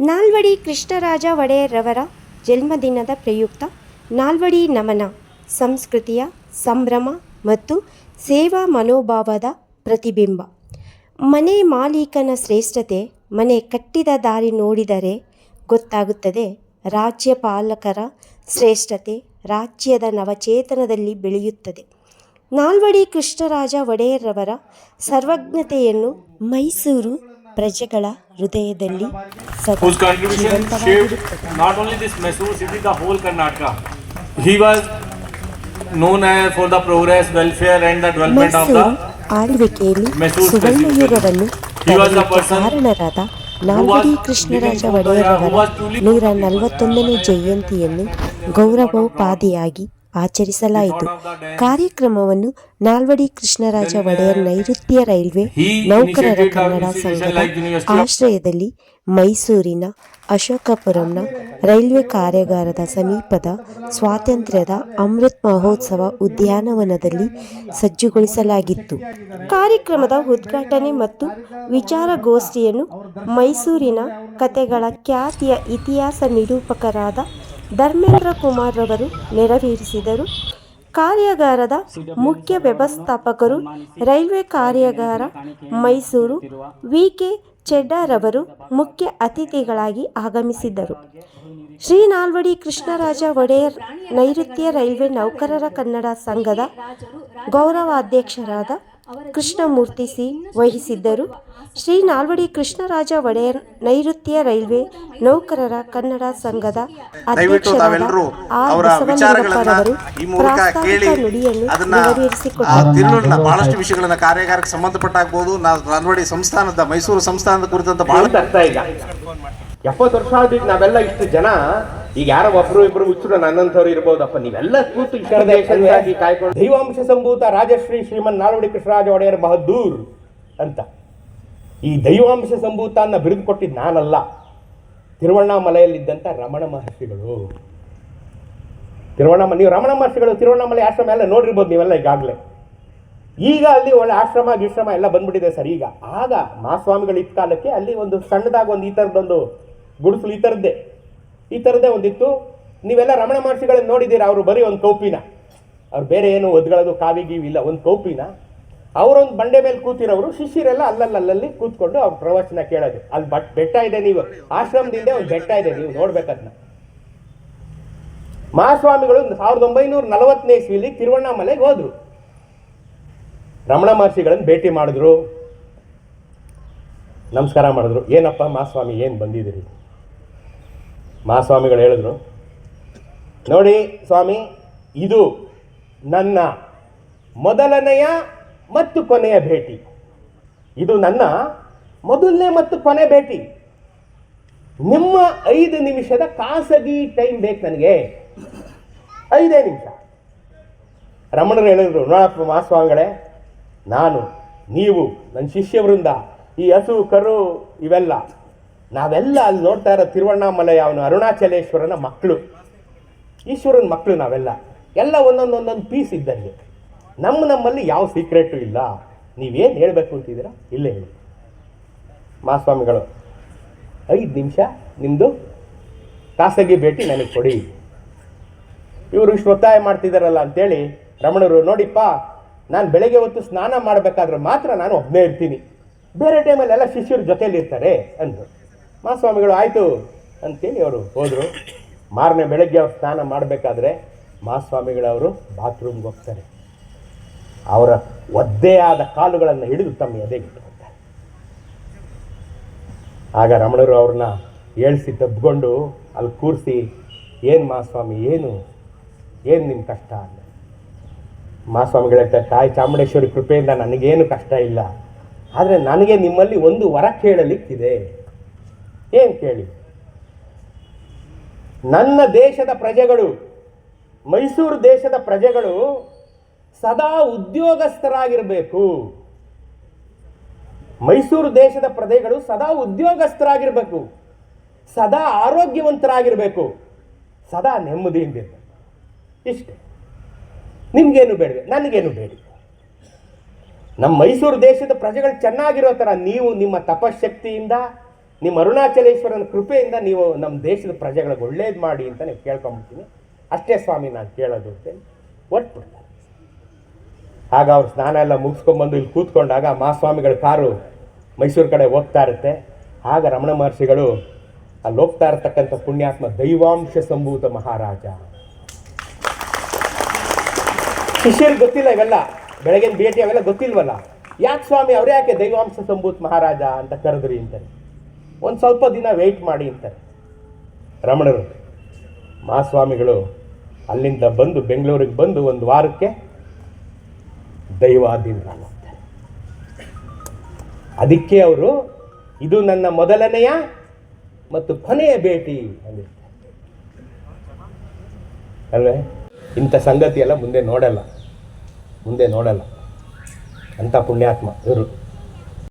ನಾಲ್ವಡಿ ಕೃಷ್ಣರಾಜ ಒಡೆಯರವರ ಜನ್ಮದಿನದ ಪ್ರಯುಕ್ತ ನಾಲ್ವಡಿ ನಮನ, ಸಂಸ್ಕೃತಿಯ ಸಂಭ್ರಮ ಮತ್ತು ಸೇವಾ ಮನೋಭಾವದ ಪ್ರತಿಬಿಂಬ. ಮನೆ ಮಾಲೀಕನ ಶ್ರೇಷ್ಠತೆ, ಮನೆ ಕಟ್ಟಿದ ದಾರಿ ನೋಡಿದರೆ ಗೊತ್ತಾಗುತ್ತದೆ ರಾಜ್ಯಪಾಲಕರ ಶ್ರೇಷ್ಠತೆ ರಾಜ್ಯದ ನವಚೇತನದಲ್ಲಿ ಬೆಳೆಯುತ್ತದೆ. ನಾಲ್ವಡಿ ಕೃಷ್ಣರಾಜ ಒಡೆಯರವರ ಸರ್ವಜ್ಞತೆಯನ್ನು ಮೈಸೂರು ಪ್ರಜೆಗಳ ಹೃದಯದಲ್ಲಿ ಕೃಷ್ಣರಾಜ ಒಡೆಯರ್ ನೂರ ನಲವತ್ತೊಂದನೇ ಜಯಂತಿಯನ್ನು ಗೌರವೋಪಾದಿಯಾಗಿ ಆಚರಿಸಲಾಯಿತು. ಕಾರ್ಯಕ್ರಮವನ್ನು ನಾಲ್ವಡಿ ಕೃಷ್ಣರಾಜ uh, ಒಡೆಯರ್ ನೈಋತ್ಯ ರೈಲ್ವೆ ನೌಕರರ ಕನ್ನಡ ಸಂಘದ ಆಶ್ರಯದಲ್ಲಿ ಮೈಸೂರಿನ ಅಶೋಕಪುರಂನ ರೈಲ್ವೆ ಕಾರ್ಯಾಗಾರದ ಸಮೀಪದ ಸ್ವಾತಂತ್ರ್ಯದ ಅಮೃತ್ ಮಹೋತ್ಸವ ಉದ್ಯಾನವನದಲ್ಲಿ ಸಜ್ಜುಗೊಳಿಸಲಾಗಿತ್ತು. ಕಾರ್ಯಕ್ರಮದ ಉದ್ಘಾಟನೆ ಮತ್ತು ವಿಚಾರಗೋಷ್ಠಿಯನ್ನು ಮೈಸೂರಿನ ಕತೆಗಳ ಖ್ಯಾತಿಯ ಇತಿಹಾಸ ನಿರೂಪಕರಾದ ಧರ್ಮೇಂದ್ರ ಕುಮಾರ್ ರವರು ನೆರವೇರಿಸಿದರು. ಕಾರ್ಯಾಗಾರದ ಮುಖ್ಯ ವ್ಯವಸ್ಥಾಪಕರು ರೈಲ್ವೆ ಕಾರ್ಯಾಗಾರ ಮೈಸೂರು ವಿ ಕೆ ಚೆಡ್ಡಾರವರು ಮುಖ್ಯ ಅತಿಥಿಗಳಾಗಿ ಆಗಮಿಸಿದ್ದರು. ಶ್ರೀ ನಾಲ್ವಡಿ ಕೃಷ್ಣರಾಜ ಒಡೆಯರ್ ನೈಋತ್ಯ ರೈಲ್ವೆ ನೌಕರರ ಕನ್ನಡ ಸಂಘದ ಗೌರವಾಧ್ಯಕ್ಷರಾದ ಕೃಷ್ಣಮೂರ್ತಿ ಸಿ ವಹಿಸಿದ್ದರು. ಶ್ರೀ ನಾಲ್ವಡಿ ಕೃಷ್ಣರಾಜ ಒಡೆಯರ್ ನೈಋತ್ಯ ರೈಲ್ವೆ ನೌಕರರ ಕನ್ನಡ ಸಂಘದ ಅಧ್ಯಕ್ಷರಾದ ಆರ್ ಬಸವಲಿಂಗಪ್ಪರವರು ಪ್ರಾಸ್ತಾವಿಕ ನುಡಿಯನ್ನು ನೆರವೇರಿಸಿಕೊಟ್ಟರು. ಬಹಳಷ್ಟು ವಿಷಯಗಳನ್ನ ಕಾರ್ಯಾಗಾರಕ್ಕೆ ಸಂಬಂಧಪಟ್ಟಾಗಬಹುದು ನಾಲ್ವಡಿ ಸಂಸ್ಥಾನದ ಮೈಸೂರು ಸಂಸ್ಥಾನದ ಕುರಿತಂತ ಬಹಳ ಬಹಳ ಈಗ? ಎಪ್ಪತ್ತು ವರ್ಷ ಆದ್ರೂ ನಾವೆಲ್ಲ ಇಷ್ಟು ಜನ ಈಗ ಯಾರೋ ಒಬ್ರು ಇಬ್ರು ಹುಚ್ಚರು ನನ್ನಂಥವ್ರು ಇರ್ಬೋದಪ್ಪ ನೀವೆಲ್ಲ ಕೂತು ಕಾಯ್ಕೊಂಡು. ದೈವಾಂಶ ಸಂಭೂತ ರಾಜಶ್ರೀ ಶ್ರೀಮನ್ ನಾಲ್ವಡಿ ಕೃಷ್ಣರಾಜ ಒಡೆಯರ್ ಬಹದ್ದೂರ್ ಅಂತ. ಈ ದೈವಾಂಶ ಸಂಭೂತ ಅನ್ನ ಬಿರುದು ಕೊಟ್ಟಿದ್ದು ನಾನಲ್ಲ. ತಿರುವಣ್ಣಾಮಲೆಯಲ್ಲಿದ್ದಂಥ ರಮಣ ಮಹರ್ಷಿಗಳು. ತಿರುವಣ್ಣಾಮ ನೀವು ರಮಣ ಮಹರ್ಷಿಗಳು ತಿರುವಣ್ಣಾಮಲೆ ಆಶ್ರಮ ಎಲ್ಲ ನೋಡಿರ್ಬೋದು ನೀವೆಲ್ಲ ಈಗಾಗಲೇ. ಈಗ ಅಲ್ಲಿ ಒಳ್ಳೆ ಆಶ್ರಮ ಗಿಶ್ರಮ ಎಲ್ಲ ಬಂದ್ಬಿಟ್ಟಿದೆ ಸರ್ ಈಗ. ಆಗ ಮಹಾಸ್ವಾಮಿಗಳು ಇದ್ದ ಕಾಲಕ್ಕೆ ಅಲ್ಲಿ ಒಂದು ಸಣ್ಣದಾಗ ಒಂದು ಈ ಥರದೊಂದು ಗುಡಿಸಲು ಈ ಥರದ್ದೇ. ಈ ಥರದ್ದೇ ಒಂದಿತ್ತು. ನೀವೆಲ್ಲ ರಮಣ ಮಹರ್ಷಿಗಳನ್ನ ನೋಡಿದ್ದೀರಾ? ಅವರು ಬರೀ ಒಂದು ಕೌಪಿನ. ಅವ್ರು ಬೇರೆ ಏನು ಒದ್ಗಳದು, ಕಾವಿ, ಗೀವಿ ಇಲ್ಲ, ಒಂದು ಕೌಪಿನ. ಅವರೊಂದು ಬಂಡೆ ಮೇಲೆ ಕೂತಿರೋರು, ಶಿಷ್ಯರೆಲ್ಲ ಅಲ್ಲಲ್ಲಲ್ಲಿ ಕೂತ್ಕೊಂಡು ಅವ್ರ ಪ್ರವಚನ ಕೇಳೋದು. ಅಲ್ಲಿ ಬಟ್ ಬೆಟ್ಟ ಇದೆ ನೀವು. ಆಶ್ರಮದಿಂದ ಒಂದು ಬೆಟ್ಟ ಇದೆ ನೀವು ನೋಡ್ಬೇಕದ್ನ. ಮಹಾಸ್ವಾಮಿಗಳು ಸಾವಿರದ ಒಂಬೈನೂರ ನಲವತ್ತನೇ ಇಸ್ವಿಲಿ ತಿರುವಣ್ಣಾಮಲೆಗೆ ಹೋದ್ರು. ರಮಣ ಮಹರ್ಷಿಗಳನ್ನು ಭೇಟಿ ಮಾಡಿದ್ರು. ನಮಸ್ಕಾರ ಮಾಡಿದ್ರು. ಏನಪ್ಪ ಮಹಾಸ್ವಾಮಿ, ಏನು ಬಂದಿದ್ದೀರಿ? ಮಹಾಸ್ವಾಮಿಗಳು ಹೇಳಿದ್ರು. ನೋಡಿ ಸ್ವಾಮಿ, ಇದು ನನ್ನ ಮೊದಲನೆಯ ಮತ್ತು ಕೊನೆಯ ಭೇಟಿ. ಇದು ನನ್ನ ಮೊದಲನೇ ಮತ್ತು ಕೊನೆ ಭೇಟಿ. ನಿಮ್ಮ ಐದು ನಿಮಿಷದ ಖಾಸಗಿ ಟೈಮ್ ಬೇಕು ನನಗೆ. ಐದೇ ನಿಮಿಷ. ರಮಣರು ಹೇಳಿದ್ರು, ನೋಡಪ್ಪ ಮಹಾಸ್ವಾಮಿಗಳೇ, ನಾನು, ನೀವು, ನನ್ನ ಶಿಷ್ಯವೃಂದ, ಈ ಹಸು, ಕರು, ಇವೆಲ್ಲ ನಾವೆಲ್ಲ ಅಲ್ಲಿ ನೋಡ್ತಾ ಇರೋ ತಿರುವಣ್ಣಾಮಲೈ, ಅವನು ಅರುಣಾಚಲೇಶ್ವರನ ಮಕ್ಕಳು ಈಶ್ವರನ ಮಕ್ಕಳು ನಾವೆಲ್ಲ. ಎಲ್ಲ ಒಂದೊಂದೊಂದೊಂದು ಒಂದೊಂದು ಪೀಸ್ ಇದ್ದಂಗೆ. ನಮ್ಮ ನಮ್ಮಲ್ಲಿ ಯಾವ ಸೀಕ್ರೆಟು ಇಲ್ಲ. ನೀವೇನು ಹೇಳಬೇಕು ಅಂತಿದ್ದೀರಾ? ಇಲ್ಲೇ ಹೇಳಿ. ಮಾಸ್ವಾಮಿಗಳು ಐದು ನಿಮಿಷ ನಿಮ್ಮದು ಖಾಸಗಿ ಭೇಟಿ ನನಗೆ ಕೊಡಿ. ಇವರು ಇಷ್ಟು ಒತ್ತಾಯ ಮಾಡ್ತಿದ್ದಾರಲ್ಲ ಅಂತೇಳಿ ರಮಣರು, ನೋಡಿಪ್ಪ, ನಾನು ಬೆಳಗ್ಗೆ ಹೊತ್ತು ಸ್ನಾನ ಮಾಡಬೇಕಾದ್ರೆ ಮಾತ್ರ ನಾನು ಒಬ್ಬನೇ ಇರ್ತೀನಿ. ಬೇರೆ ಟೈಮಲ್ಲಿ ಎಲ್ಲ ಶಿಷ್ಯರ ಜೊತೆಯಲ್ಲಿ ಇರ್ತಾರೆ ಅಂದರು. ಮಹಾಸ್ವಾಮಿಗಳು, ಆಯಿತು ಅಂತೇಳಿ ಅವರು ಹೋದರು. ಮಾರನೇ ಬೆಳಗ್ಗೆ ಅವ್ರು ಸ್ನಾನ ಮಾಡಬೇಕಾದ್ರೆ ಮಹಾಸ್ವಾಮಿಗಳವರು ಬಾತ್ರೂಮ್ಗೆ ಹೋಗ್ತಾರೆ. ಅವರ ಒದ್ದೇ ಕಾಲುಗಳನ್ನು ಹಿಡಿದು ತಮ್ಮ ಎದೆಗೆ ಇಟ್ಕೊತಾರೆ. ಆಗ ರಮಣರು ಅವ್ರನ್ನ ಏಳಿಸಿ ತಬ್ಕೊಂಡು ಅಲ್ಲಿ ಕೂರಿಸಿ, ಏನು ಮಹಾಸ್ವಾಮಿ, ಏನು? ಏನು ನಿಮ್ಮ ಕಷ್ಟ? ಅಂದ ಮಹಾಸ್ವಾಮಿಗಳು ತಾಯಿ ಚಾಮುಂಡೇಶ್ವರಿ ಕೃಪೆಯಿಂದ ನನಗೇನು ಕಷ್ಟ ಇಲ್ಲ. ಆದರೆ ನನಗೆ ನಿಮ್ಮಲ್ಲಿ ಒಂದು ವರ ಕೇಳಲಿಕ್ಕಿದೆ. ಏನು ಕೇಳಿ? ನನ್ನ ದೇಶದ ಪ್ರಜೆಗಳು, ಮೈಸೂರು ದೇಶದ ಪ್ರಜೆಗಳು ಸದಾ ಉದ್ಯೋಗಸ್ಥರಾಗಿರಬೇಕು. ಮೈಸೂರು ದೇಶದ ಪ್ರಜೆಗಳು ಸದಾ ಉದ್ಯೋಗಸ್ಥರಾಗಿರಬೇಕು. ಸದಾ ಆರೋಗ್ಯವಂತರಾಗಿರಬೇಕು. ಸದಾ ನೆಮ್ಮದಿಯಿಂದಿರಬೇಕು ಇಷ್ಟೆ. ನಿಮ್ಗೇನು ಬೇಡವೆ? ನನಗೇನು ಬೇಡ. ನಮ್ಮ ಮೈಸೂರು ದೇಶದ ಪ್ರಜೆಗಳು ಚೆನ್ನಾಗಿರೋ ಥರ ನೀವು ನಿಮ್ಮ ತಪಶಕ್ತಿಯಿಂದ ನಿಮ್ಮ ಅರುಣಾಚಲೇಶ್ವರನ ಕೃಪೆಯಿಂದ ನೀವು ನಮ್ಮ ದೇಶದ ಪ್ರಜೆಗಳಿಗೆ ಒಳ್ಳೇದು ಮಾಡಿ ಅಂತ ನೀವು ಕೇಳ್ಕೊಂಬಿಡ್ತೀನಿ. ಅಷ್ಟೇ ಸ್ವಾಮಿ, ನಾನು ಕೇಳೋದು ಅಂತೇಳಿ ಒಟ್ಬಿಡ್ತಾರೆ ಆಗ ಅವ್ರು ಸ್ನಾನ ಎಲ್ಲ ಮುಗಿಸ್ಕೊಂಬಂದು ಇಲ್ಲಿ ಕೂತ್ಕೊಂಡಾಗ ಮಹಾಸ್ವಾಮಿಗಳ ಕಾರು ಮೈಸೂರು ಕಡೆ ಹೋಗ್ತಾ ಇರುತ್ತೆ. ಆಗ ರಮಣ ಮಹರ್ಷಿಗಳು ಅಲ್ಲಿ ಹೋಗ್ತಾ ಇರತಕ್ಕಂಥ ಪುಣ್ಯಾತ್ಮ ದೈವಾಂಶ ಸಂಭೂತ ಮಹಾರಾಜ. ಶಿಷ್ಯರಿಗೆ ಗೊತ್ತಿಲ್ಲ ಇವೆಲ್ಲ. ಬೆಳಗಿನ ಭೇಟಿ ಅವೆಲ್ಲ ಗೊತ್ತಿಲ್ವಲ್ಲ. ಯಾಕೆ ಸ್ವಾಮಿ ಅವ್ರು ಯಾಕೆ ದೈವಾಂಶ ಸಂಭೂತ ಮಹಾರಾಜ ಅಂತ ಕರೆದ್ರಿ ಅಂತಾರೆ. ಒಂದು ಸ್ವಲ್ಪ ದಿನ ವೆಯ್ಟ್ ಮಾಡಿ ಅಂತಾರೆ. ರಮಣರು, ಮಹಾಸ್ವಾಮಿಗಳು ಅಲ್ಲಿಂದ ಬಂದು ಬೆಂಗಳೂರಿಗೆ ಬಂದು ಒಂದು ವಾರಕ್ಕೆ ದೈವಾಧೀನರಾಗ್ತಾರೆ. ಅದಕ್ಕೆ ಅವರು, ಇದು ನನ್ನ ಮೊದಲನೆಯ ಮತ್ತು ಕೊನೆಯ ಭೇಟಿ ಅಂದಿರ್ತಾರೆ. ಅಲ್ವೇ? ಇಂಥ ಸಂಗತಿಯೆಲ್ಲ ಮುಂದೆ ನೋಡಲ್ಲ. ಮುಂದೆ ನೋಡಲ್ಲ. ಅಂಥ ಪುಣ್ಯಾತ್ಮ ಇವರು.